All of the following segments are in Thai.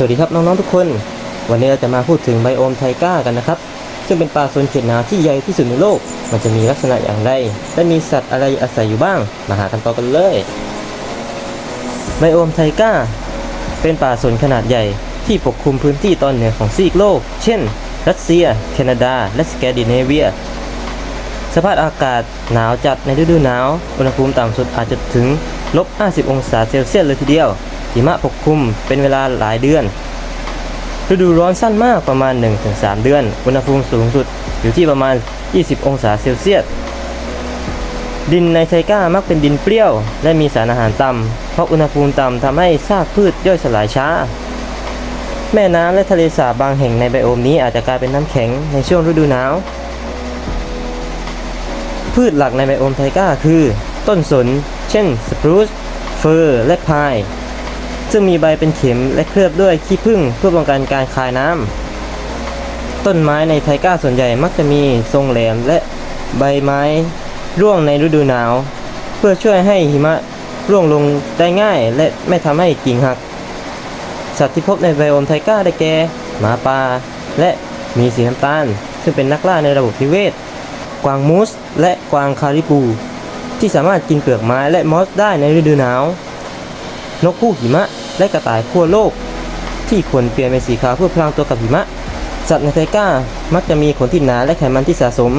สวัสดีครับน้องๆทุกคน วันนี้เราจะมาพูดถึงไบโอมไทก้ากันนะครับ ซึ่งเป็นป่าโซนเขตหนาวที่ใหญ่ที่สุดในโลก มันจะมีลักษณะอย่างไร และมีสัตว์อะไรอาศัยอยู่บ้าง มาหากันต่อกันเลย ไบโอมไทก้า เป็นป่าสนขนาดใหญ่ที่ปกคลุมพื้นที่ตอนเหนือของซีกโลก เช่น รัสเซีย แคนาดา และสแกนดิเนเวีย สภาพอากาศหนาวจัดในฤดูหนาว อุณหภูมิต่ำสุดอาจจะถึงลบ 50 องศาเซลเซียสเลยทีเดียว หิมะปกคลุมเป็นเวลาหลายเดือน ฤดูร้อนสั้นมากประมาณ 1-3 เดือน อุณหภูมิสูงสุดอยู่ที่ประมาณ 20 องศาเซลเซียส ดินในไทก้ามักเป็นดินเปรี้ยว และมีสารอาหารต่ำ เพราะอุณหภูมิต่ำทำให้ซากพืชย่อยสลายช้า แม่น้ำและทะเลสาบบางแห่งในไบโอมนี้อาจจะกลายเป็นน้ำแข็งในช่วงฤดูหนาว พืชหลักในไบโอมไทก้าคือ ต้นสน เช่น สปรูซ เฟอร์ และพาย ซึ่งมีใบเป็นเข็มและเคลือบด้วยขี้ผึ้งเพื่อป้องกันการคายน้ำ ต้นไม้ในไทก้าส่วนใหญ่มักจะมีทรงแหลมและใบไม้ร่วงในฤดูหนาว เพื่อช่วยให้หิมะร่วงลงได้ง่ายและไม่ทำให้กิ่งหัก สัตว์ที่พบในไบโอมไทก้าได้แก่หมาป่าและมีสีน้ำตาล ซึ่งเป็นนักล่าในระบบนิเวศ กวางมูส และกวางคาริบูที่สามารถกินเปลือกไม้และมอสได้ในฤดูหนาว นกคู่หิมะ และกระต่ายขั้วโลก ที่ขนเปลี่ยนเป็นสีขาวเพื่อพรางตัวกับหิมะ สัตว์ในไทก้ามักจะมีขนที่หนาและไขมันที่สะสม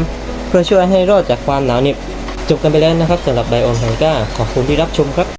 เพื่อช่วยให้รอดจากความหนาวเหน็บจบกันไปแล้วนะครับสำหรับไบโอมไทก้าขอบคุณที่รับชมครับ